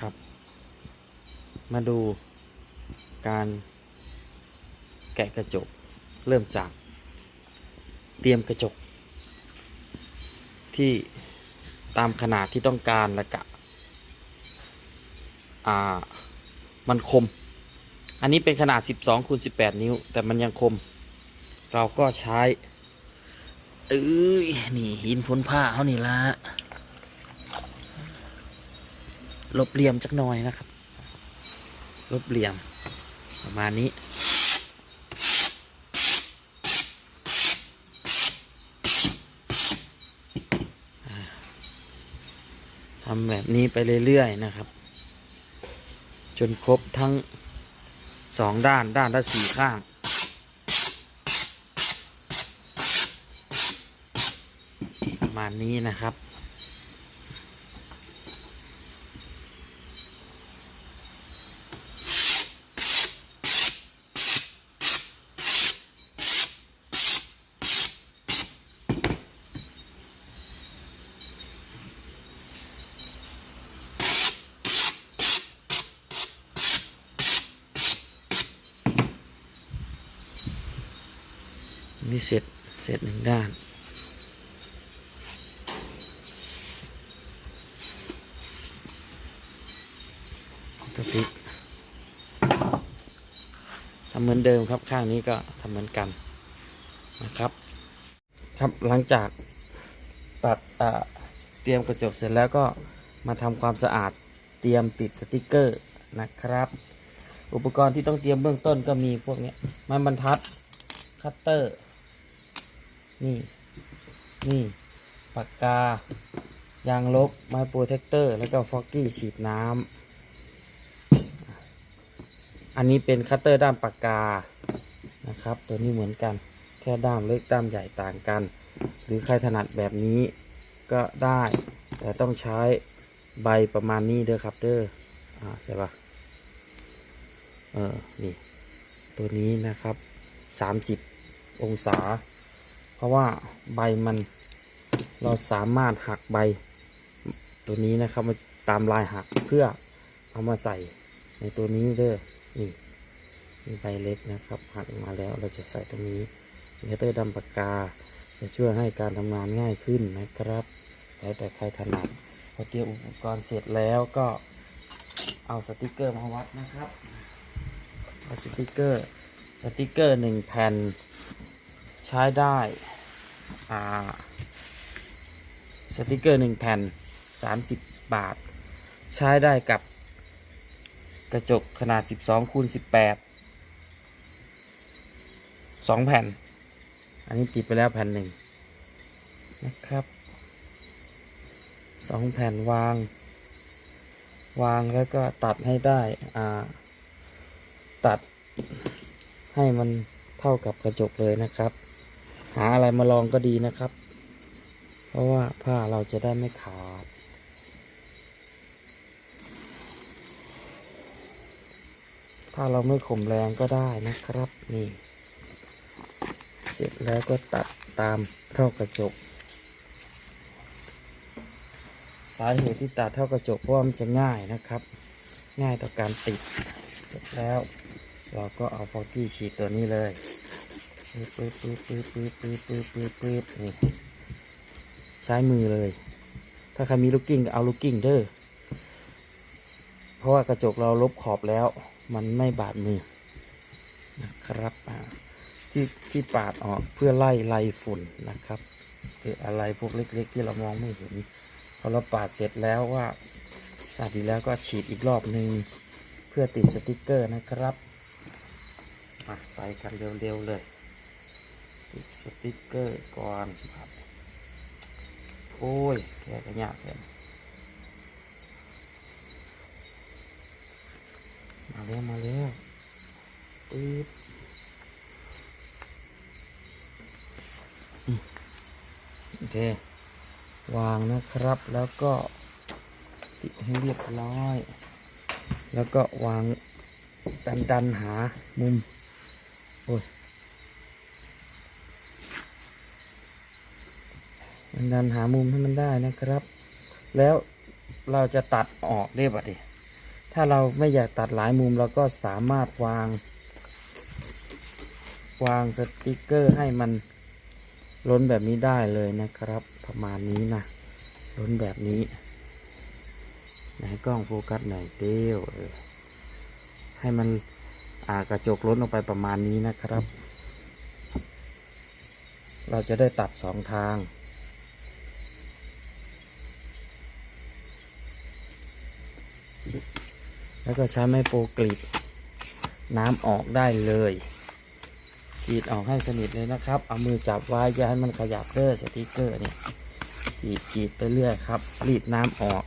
ครับ มาดูการแกะกระจก เริ่มจาก เตรียมกระจก ที่ตามขนาดที่ต้องการแล้วกะอ่ามันคม อันนี้เป็นขนาด 12คูณ18 นิ้ว แต่มันยังคม เราก็ใช้เอ้ยนี่หินพ้นผ้าเขานี่ละ ลบเหลี่ยมจักหน่อยนะครับ ลบเหลี่ยม ประมาณนี้ ทำแบบนี้ไปเรื่อยๆนะครับ จนครบทั้งสองด้านด้านละสี่ข้างประมาณนี้นะครับ นี่เสร็จเสร็จหนึ่งด้านก็พลิกทำเหมือนเดิมครับข้างนี้ก็ทำเหมือนกันนะครับ ครับหลังจากตัดเตรียมกระจกเสร็จแล้วก็มาทำความสะอาดเตรียมติดสติกเกอร์นะครับ อุปกรณ์ที่ต้องเตรียมเบื้องต้นก็มีพวกนี้ยไม้บรรทัด คัตเตอร์ นี่ นี่ ปากกา ยางลบ ไม้โปรเทคเตอร์ แล้วก็ฟอกกี้ฉีดน้ำ อันนี้เป็นคัตเตอร์ด้ามปากกา นะครับ ตัวนี้เหมือนกัน แค่ด้ามเล็กด้ามใหญ่ต่างกัน หรือใครถนัดแบบนี้ก็ได้ แต่ต้องใช้ใบประมาณนี้เด้อครับเด้อ อ่าใช่ปะเออ นี่ ตัวนี้นะครับ 30 องศา เพราะว่าใบมันเราสามารถหักใบตัวนี้นะครับมาตามลายหักเพื่อเอามาใส่ในตัวนี้เด้อนี่มีใบเล็กนะครับหักออกมาแล้วเราจะใส่ตรงนี้เนเตอร์ดำปากกา จะช่วยให้การทำงานง่ายขึ้นนะครับ แล้วแต่ใครถนัดพอเตรียมอุปกรณ์เสร็จแล้วก็เอาสติกเกอร์มาวัดนะครับเอาสติกเกอร์สติกเกอร์หนึ่งแผ่น ใช้ได้อ่าสติกเกอร์หนึ่งแผ่นสามสิบบาท ใช้ได้กับกระจกขนาดสิบสองคูณสิบแปดสองแผ่น อันนี้ติดไปแล้วแผ่นหนึ่งนะครับสองแผ่นวาง วางแล้วก็ตัดให้ได้อ่าตัดให้มันเท่ากับกระจกเลยนะครับ หาอะไรมาลองก็ดีนะครับ เพราะว่าผ้าเราจะได้ไม่ขาด ถ้าเราไม่ข่มแรงก็ได้นะครับนี่ เสร็จแล้วก็ตัดตามเท่ากระจก สาเหตุที่ตัดเท่ากระจกเพราะมันจะง่ายนะครับ ง่ายต่อการติด เสร็จแล้วเราก็เอาฟอกกี้ฉีดตัวนี้เลย ปืดปืดปืดปืดปืดปืดปืดปืดปืดนี่ใช้มือเลย ถ้าใครมีลูกกิ้งก็เอาลูกกิ้งเด้อเพราะว่ากระจกเราลบขอบแล้ว มันไม่บาดมือนะครับที่ที่ปาดออกเพื่อไล่ไล่ฝุ่นนะครับหรืออะไรพวกเล็ก ๆ ที่เรามองไม่เห็นพอเราปาดเสร็จแล้วว่าสาดีแล้วก็ฉีดอีกรอบหนึ่งเพื่อติดสติกเกอร์นะครับไปกันเร็วๆเลย ติดสติกเกอร์ก่อนครับ โอ้ยแค่กระยากเลยมาแล้วมาแล้วปึ๊บโอเควางนะครับแล้วก็ติดให้เรียบร้อย แล้วก็วางดันดันหามุม โอ้ย ดันหามุมให้มันได้นะครับ แล้วเราจะตัดออกได้ปะดิถ้าเราไม่อยากตัดหลายมุมเราก็สามารถวาง วางสติกเกอร์ให้มันล้นแบบนี้ได้เลยนะครับ ประมาณนี้นะล้นแบบนี้ไหนกล้องโฟกัสหน่อยเดียวให้มันอากระจกล้นออกไปประมาณนี้นะครับ เราจะได้ตัดสองทาง แล้วก็ใช้ไม้โปรกรีดน้ำออกได้เลยกรีดออกให้สนิทเลยนะครับ เอามือจับไว้อย่าให้มันขยับเด้อสติกเกอร์เนี่ยกรีดกรีดไปเรื่อยครับรีดน้ำออก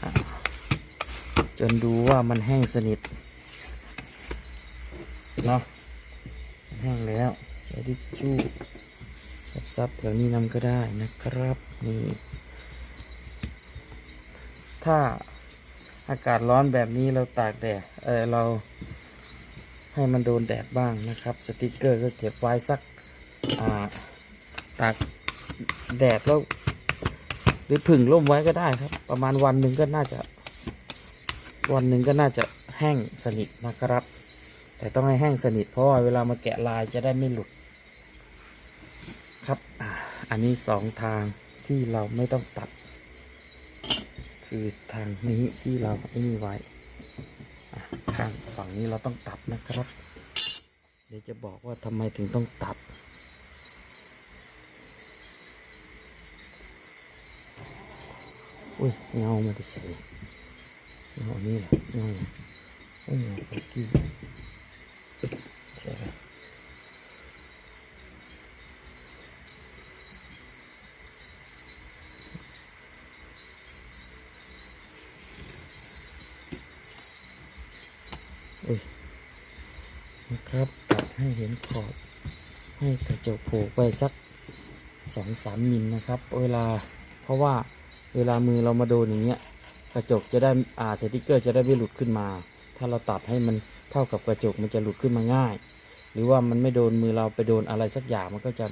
อจนดูว่ามันแห้งสนิทเนาะแห้งแล้วใช้ทิชชู่ซับๆแถวนี้นำก็ได้นะครับนี่ถ้า อากาศร้อนแบบนี้เราตากแดดเออเราให้มันโดนแดดบ้างนะครับ สติกเกอร์ก็เก็บไว้สักอ่าตากแดดแล้วหรือผึ่งร่มไว้ก็ได้ครับ ประมาณวันหนึ่งก็น่าจะ วันหนึ่งก็น่าจะแห้งสนิทนะครับ แต่ต้องให้แห้งสนิทเพราะว่าเวลามาแกะลายจะได้ไม่หลุด ครับอันนี้สองทางที่เราไม่ต้องตัด คือทางนี้ที่เราไอ้นี่ไว้ทางฝั่งนี้เราต้องตัดนะครับ เดี๋ยวจะบอกว่าทำไมถึงต้องตัด อุ้ยเงามาที่ใส่เงานี่แหละเงาโอ้ยเงาตะกี้ใช่ไหมอุ้ยนะครับตัดให้เห็นขอบ จะจกโผล่ไปสักสองสามมิลนะครับ เวลาเพราะว่าเวลามือเรามาโดนอย่างเงี้ยกระจกจะได้อ่าสติกเกอร์จะได้ไม่หลุดขึ้นมา ถ้าเราตัดให้มันเท่ากับกระจกมันจะหลุดขึ้นมาง่าย หรือว่ามันไม่โดนมือเราไปโดนอะไรสักอย่างมันก็จะ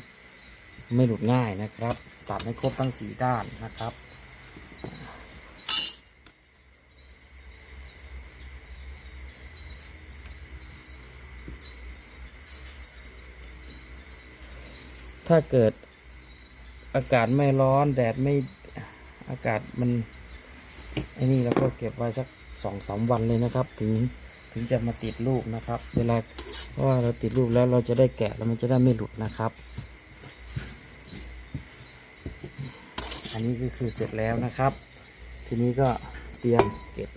ไม่หลุดง่ายนะครับ ตัดให้ครบทั้งสีด้านนะครับ ถ้าเกิดอากาศไม่ร้อนแดดไม่อากาศมันไอ้นี่เราก็เก็บไว้สักสองสามวันเลยนะครับ ถึงถึงจะมาติดรูปนะครับ เวลาเพราะว่าเราติดรูปแล้วเราจะได้แกะแล้วมันจะได้ไม่หลุดนะครับ อันนี้ก็คือเสร็จแล้วนะครับ ทีนี้ก็เตรียมเก็บ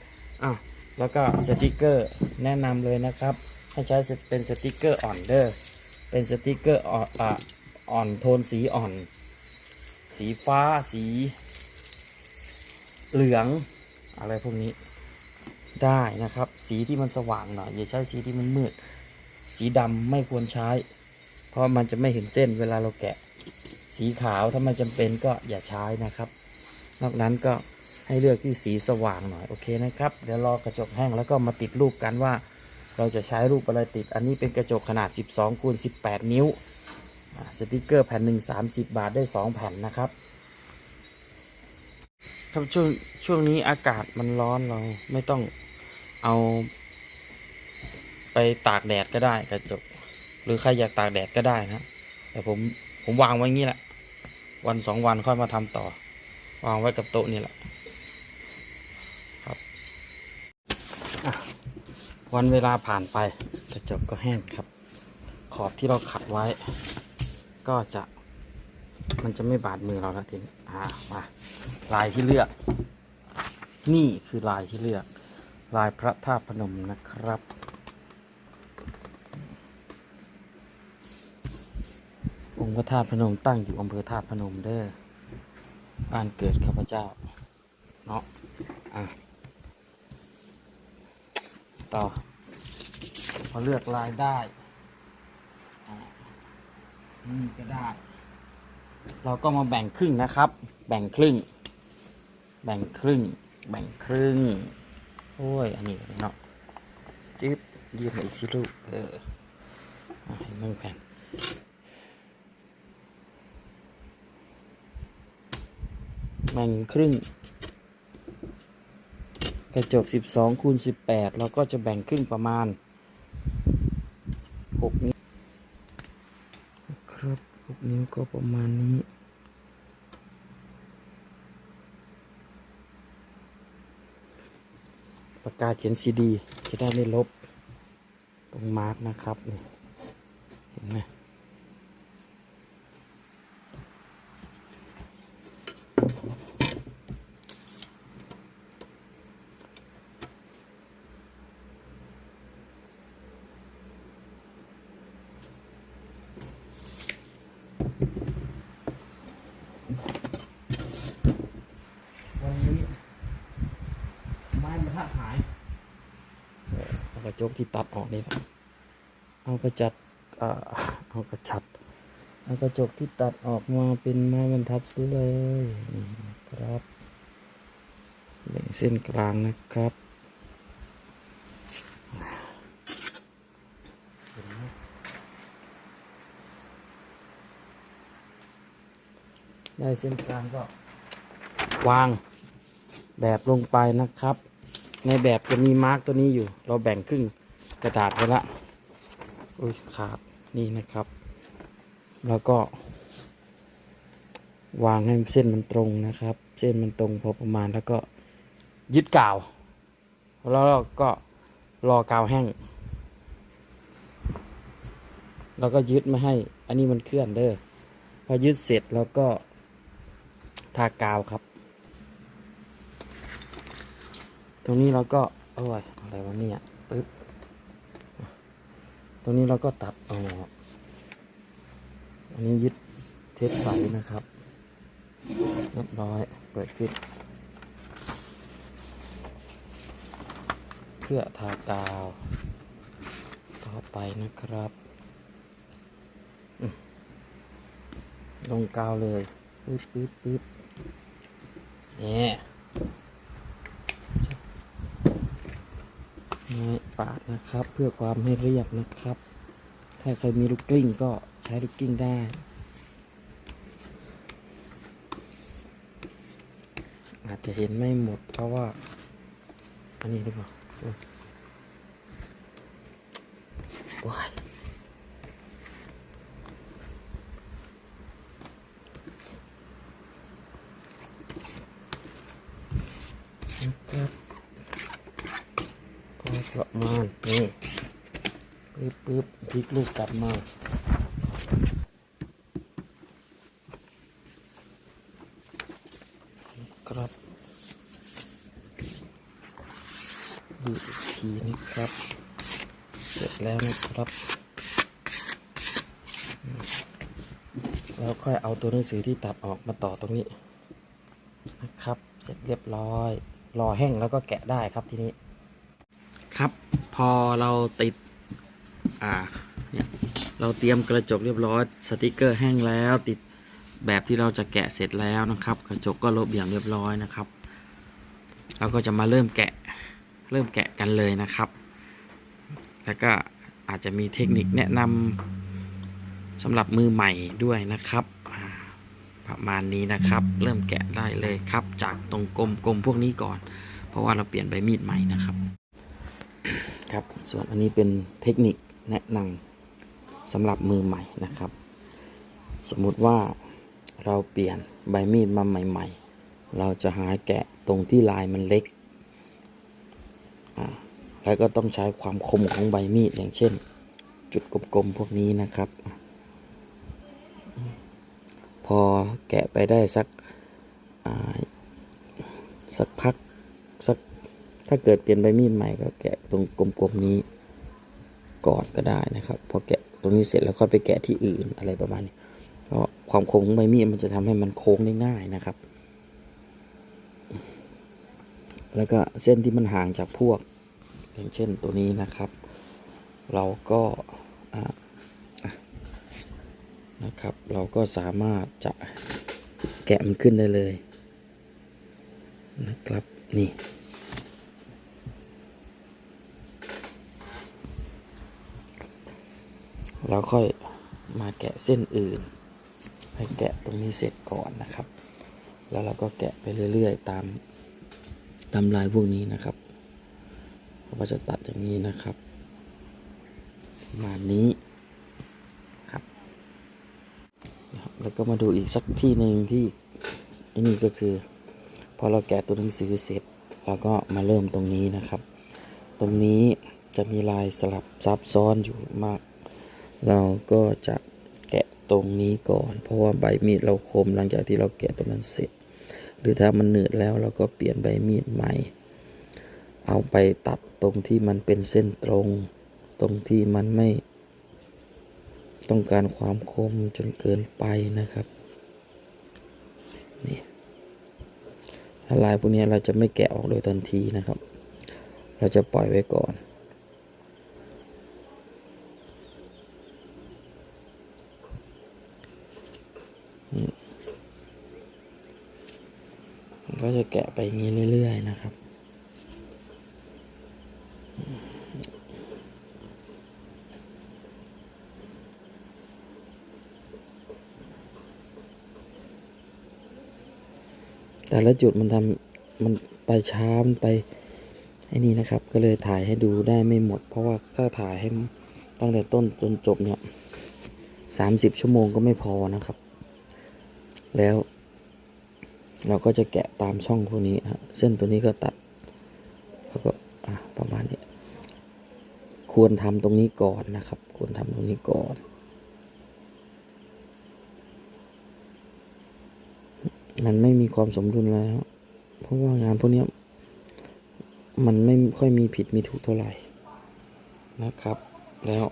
อ้าวแล้วก็สติกเกอร์แนะนำเลยนะครับ ให้ใช้เป็นสติกเกอร์อ่อนเดอร์เป็นสติกเกอร์อ่อน อ่อนโทนสีอ่อน สีฟ้าสี เหลือง อะไรพวกนี้ได้นะครับ สีที่มันสว่างหน่อยอย่าใช้สีที่มันมืด สีดำไม่ควรใช้ เพราะมันจะไม่เห็นเส้นเวลาเราแกะ สีขาวถ้ามันจำเป็นก็อย่าใช้นะครับ นอกนั้นก็ให้เลือกที่สีสว่างหน่อยโอเคนะครับ เดี๋ยวรอกระจกแห้งแล้วก็มาติดรูปกันว่า เราจะใช้รูปอะไรติด อันนี้เป็นกระจกขนาด 12คูณ18 นิ้ว สติกเกอร์แผ่นหนึ่งสามสิบบาทได้สองแผ่นนะครับครับช่วงช่วงนี้อากาศมันร้อนเราไม่ต้องเอา ไปตากแดดก็ได้กระจกหรือใครอยากตากแดดก็ได้นะแต่ผมผมวางไว้งี้แหละ วันสองวันค่อยมาทำต่อ วางไว้กับโต๊ะนี่แหละครับวันเวลาผ่านไปกระจกก็แห้งครับ ขอบที่เราขัดไว้ ก็จะมันจะไม่บาดมือเราแล้วทีนี้อ่ามาลายที่เลือก นี่คือลายที่เลือก ลายพระธาตุพนมนะครับ องค์พระธาตุพนมตั้งอยู่อำเภอธาตุพนมเด้อบ้านเกิดข้าพเจ้าเนาะอะต่อพอเลือกลายได้ นี่ก็ได้ เราก็มาแบ่งครึ่งนะครับ แบ่งครึ่ง แบ่งครึ่ง แบ่งครึ่ง โอ้ย อันนี้เนาะจิ๊บยืมาอีกสิลูก เออให้มันแผ่นแบ่งครึ่ง กระจก 12คูณ18 เราก็จะแบ่งครึ่งประมาณ 6 นิ้วครับ 6 นิ้ว ก็ประมาณนี้ ปากกาเขียนซีดีจะได้ไม่ลบ ตรงมาร์กนะครับ นี่ เห็นไหมวันนี้ไม้บรรทัดหาย เอากระ จกที่ตัดออกนี่นะเอากระจัดเอากระจัดเอากระจกที่ตัดออกมาเป็นไม้บรรทัดซะเลยนี่ครับแบ่งเส้นกลางนะครับเห็นไหมได้เส้นกลางก็วางแบบลงไปนะครับ ในแบบจะมีมาร์กตัวนี้อยู่ เราแบ่งครึ่งกระดาษไปละอุ้ยขาดนี่นะครับ แล้วก็ วางให้เส้นมันตรงนะครับ เส้นมันตรงพอประมาณแล้วก็ยึดกาว แล้วเราก็รอกาวแห้ง แล้วก็ยึดม่ให้ อันนี้มันเคลื่อนเด้อพอยึดเสร็จแล้วก็ทากาวครับ ตรงนี้เราก็โอ้ยอะไรวะเนี่ยปึ๊บตรงนี้เราก็ตัดออกอันนี้ยึดเทปใสนะครับเรียบร้อยเปิดขึ้นเพื่อทากาว ต่อไปนะครับลงกาวเลยปึ๊บปึ๊บปึ๊บเนี่ย ไม้ปาดนะครับ เพื่อความให้เรียบนะครับ ถ้าใครมีลูกกลิ้งก็ใช้ลูกกลิ้งได้อาจจะเห็นไม่หมดเพราะว่า อันนี้หรือเปล่าว้ายนะครับ ประมาณนี่ปึ๊บปึ๊บพลิกลูกกลับมาครับดูอีกทีนะครับ เสร็จแล้วนะครับ แล้วค่อยเอาตัวหนังสือที่ตัดออกมาต่อตรงนี้นะครับ เสร็จเรียบร้อย รอแห้งแล้วก็แกะได้ครับทีนี้ ครับ พอเราติด อ่า เนี่ย เราเตรียมกระจกเรียบร้อย สติกเกอร์แห้งแล้ว ติดแบบที่เราจะแกะเสร็จแล้วนะครับ กระจกก็ลบอย่างเรียบร้อยนะครับ เราก็จะมาเริ่มแกะ เริ่มแกะกันเลยนะครับ แล้วก็อาจจะมีเทคนิคแนะนำสำหรับมือใหม่ด้วยนะครับประมาณนี้นะครับ เริ่มแกะได้เลยครับ จากตรงกลมๆพวกนี้ก่อน เพราะว่าเราเปลี่ยนใบมีดใหม่นะครับ ครับ ส่วนอันนี้เป็นเทคนิคแนะนำสำหรับมือใหม่นะครับ สมมุติว่าเราเปลี่ยนใบมีดมาใหม่ ๆ เราจะหาแกะตรงที่ลายมันเล็ก แล้วก็ต้องใช้ความคมของใบมีดอย่างเช่น จุดกลมๆพวกนี้นะครับ พอแกะไปได้สักสักพักสัก ถ้าเกิดเปลี่ยนใบมีดใหม่ก็แกะตรงกลมๆนี้ก่อนก็ได้นะครับพอแกะตรงนี้เสร็จแล้วค่อยไปแกะที่อื่นอะไรประมาณนี้เพราะความโคมของใบมีดมันจะทำให้มันโค้งได้ง่ายนะครับ แล้วก็เส้นที่มันห่างจากพวก อย่างเช่นตัวนี้นะครับ เราก็นะครับ เราก็สามารถจะแกะมันขึ้นได้เลยนะครับนี่ เราค่อยมาแกะเส้นอื่น ให้แกะตรงนี้เสร็จก่อนนะครับ แล้วเราก็แกะไปเรื่อยๆ ตามตามลายพวกนี้นะครับเราก็จะตัดอย่างนี้นะครับประมาณนี้ครับ แล้วก็มาดูอีกสักที่หนึ่งที่อันนี้ก็คือ พอเราแกะตัวหนังสือเสร็จเราก็มาเริ่มตรงนี้นะครับ ตรงนี้จะมีลายสลับซับซ้อนอยู่มาก เราก็จะแกะตรงนี้ก่อน เพราะว่าใบมีดเราคมหลังจากที่เราแกะตรงนั้นเสร็จ หรือถ้ามันหนืดแล้วเราก็เปลี่ยนใบมีดใหม่ เอาไปตัดตรงที่มันเป็นเส้นตรง ตรงที่มันไม่ ต้องการความคมจนเกินไปนะครับนี่ลายพวกนี้เราจะไม่แกะออกโดยทันทีนะครับ เราจะปล่อยไว้ก่อน ก็จะแกะไปอย่างนี้เรื่อยๆนะครับ แต่ละจุดมันทำมันไปช้ามนไปไอ้นี่นะครับ ก็เลยถ่ายให้ดูได้ไม่หมด เพราะว่าถ้าถ่ายให้ตั้งแต่ต้นจนจบเนี่ยสามสิบชั่วโมงก็ไม่พอนะครับ แล้ว เราก็จะแกะตามช่องพวกนี้ฮะเส้นตัวนี้ก็ตัดแล้วก็ประมาณนี้ ควรทำตรงนี้ก่อนนะครับ ควรทำตรงนี้ก่อนมันไม่มีความสมดุลแล้ว เพราะว่างานพวกนี้มันไม่ค่อยมีผิดมีถูกเท่าไหร่นะครับ แล้ว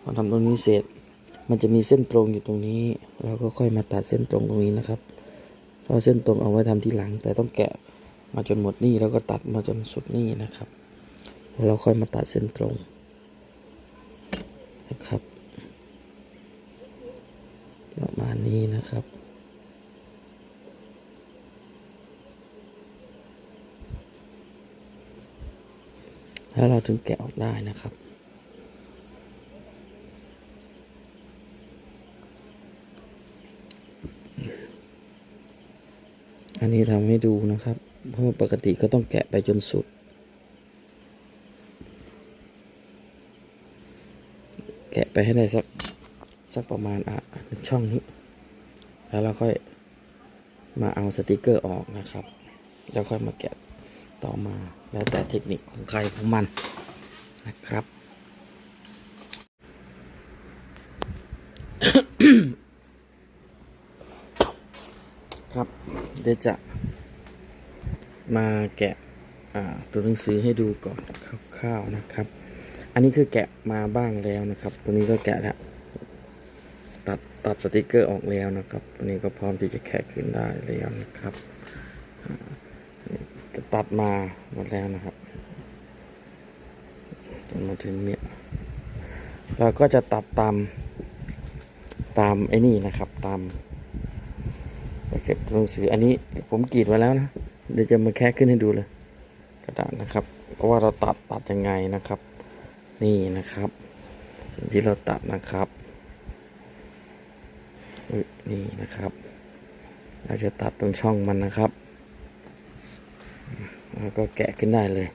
พอทำตรงนี้เสร็จ มันจะมีเส้นตรงอยู่ตรงนี้ เราก็ค่อยมาตัดเส้นตรงตรงนี้นะครับ เพราเส้นตรงเอาไว้ทำทีหลัง แต่ต้องแกะมาจนหมดนี่แล้วก็ตัดมาจนสุดนี่นะครับแล้วเราค่อยมาตัดเส้นตรงนะครับประมาณนี้นะครับแล้วเราถึงแกะออกได้นะครับ อันนี้ทำให้ดูนะครับ เพราะปกติก็ต้องแกะไปจนสุด แกะไปให้ได้สักสักประมาณอะช่องนี้ แล้วเราค่อยมาเอาสติกเกอร์ออกนะครับ แล้วค่อยมาแกะต่อมาแล้วแต่เทคนิคของใครของมันนะครับ เดี๋ยวจะมาแกะตัวหนังสือให้ดูก่อนคร่าวๆนะครับ อันนี้คือแกะมาบ้างแล้วนะครับ ตัวนี้ก็แกะแล้วตัดตัดสติกเกอร์ออกแล้วนะครับ ตัวนี้ก็พร้อมที่จะแคะขึ้นได้แล้วนะครับตัดมาหมดแล้วนะครับจนมาถึงเนี่ยเราก็จะตัดตามตามไอ้นี่นะครับตาม เก็บตัวหนังสืออันนี้ผมกรีดไว้แล้วนะเดี๋ยวจะมาแคะขึ้นให้ดูเลย กระดาษนะครับเพราะว่าเราตัดตัดยังไงนะครับ นี่นะครับ สิ่งที่เราตัดนะครับนี่นะครับเราจะตัดตรงช่องมันนะครับ แล้วก็แกะขึ้นได้เลย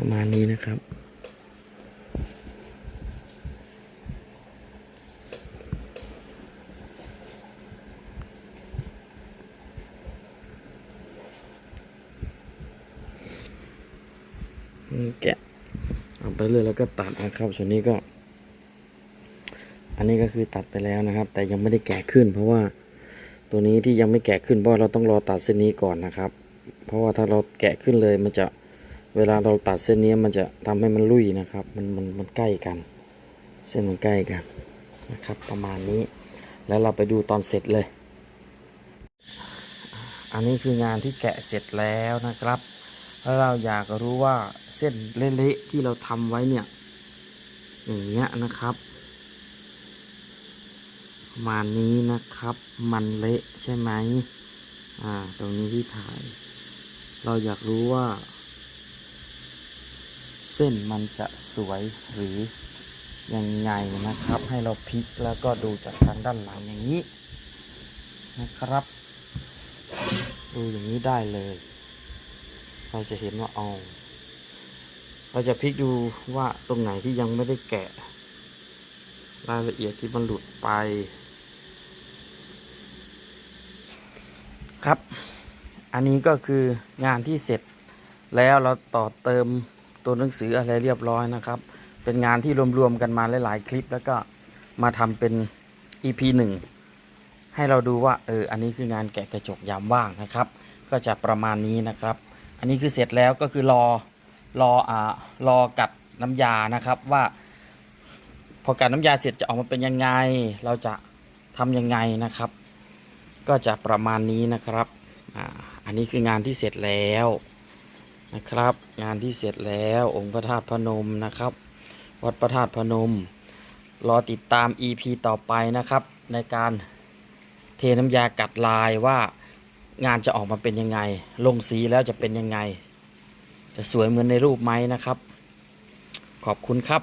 ประมาณ นะครับ แกะเอาไปเลยแล้วก็ตัดนะครับส่วนนี้ก็ อันนี้ก็คือตัดไปแล้วนะครับ แต่ยังไม่ได้แกะขึ้น เพราะว่าตัวนี้ที่ยังไม่แกะขึ้นเพราะเราต้องรอตัดเส้นนี้ก่อนนะครับ เพราะว่าถ้าเราแกะขึ้นเลยมันจะ เวลาเราตัดเส้นนี้มันจะทำให้มันลุยนะครับ มันมันมันใกล้กัน เส้นมันใกล้กันนะครับ ประมาณนี้ แล้วเราไปดูตอนเสร็จเลย อันนี้คืองานที่แกะเสร็จแล้วนะครับแล้วเราอยากรู้ว่าเส้นเละๆที่เราทำไว้เนี่ยอย่างเงี้ยนะครับประมาณนี้นะครับ มันเละใช่ไหมอ่า ตรงนี้ที่ถ่าย เราอยากรู้ว่า ส้นมันจะสวยหรือยังไงนะครับ ให้เราพลิกแล้วก็ดูจากทางด้านหลังอย่างนี้นะครับ ดูอย่างนี้ได้เลย เราจะเห็นว่าเอาเราจะพลิกดูว่าตรงไหนที่ยังไม่ได้แกะ รายละเอียดที่มันหลุดไป ครับ อันนี้ก็คืองานที่เสร็จแล้วเราต่อเติม ตัวหนังสืออะไรเรียบร้อยนะครับ เป็นงานที่รวมๆกันมาหลายๆคลิป แล้วก็มาทำเป็น EP 1 ให้เราดูว่าเอออันนี้คืองานแกะกระจกยามว่างนะครับ ก็จะประมาณนี้นะครับ อันนี้คือเสร็จแล้วก็คือรอรออ่ารอกัดน้ำยานะครับว่า พอกัดน้ำยาเสร็จจะออกมาเป็นยังไง เราจะทำยังไงนะครับ ก็จะประมาณนี้นะครับอ่าอันนี้คืองานที่เสร็จแล้ว นะครับ งานที่เสร็จแล้วองค์พระธาตุพนมนะครับ วัดพระธาตุพนม รอติดตาม EP ต่อไปนะครับ ในการเทน้ำยากัดลายว่างานจะออกมาเป็นยังไง ลงสีแล้วจะเป็นยังไง จะสวยเหมือนในรูปไหมนะครับ ขอบคุณครับ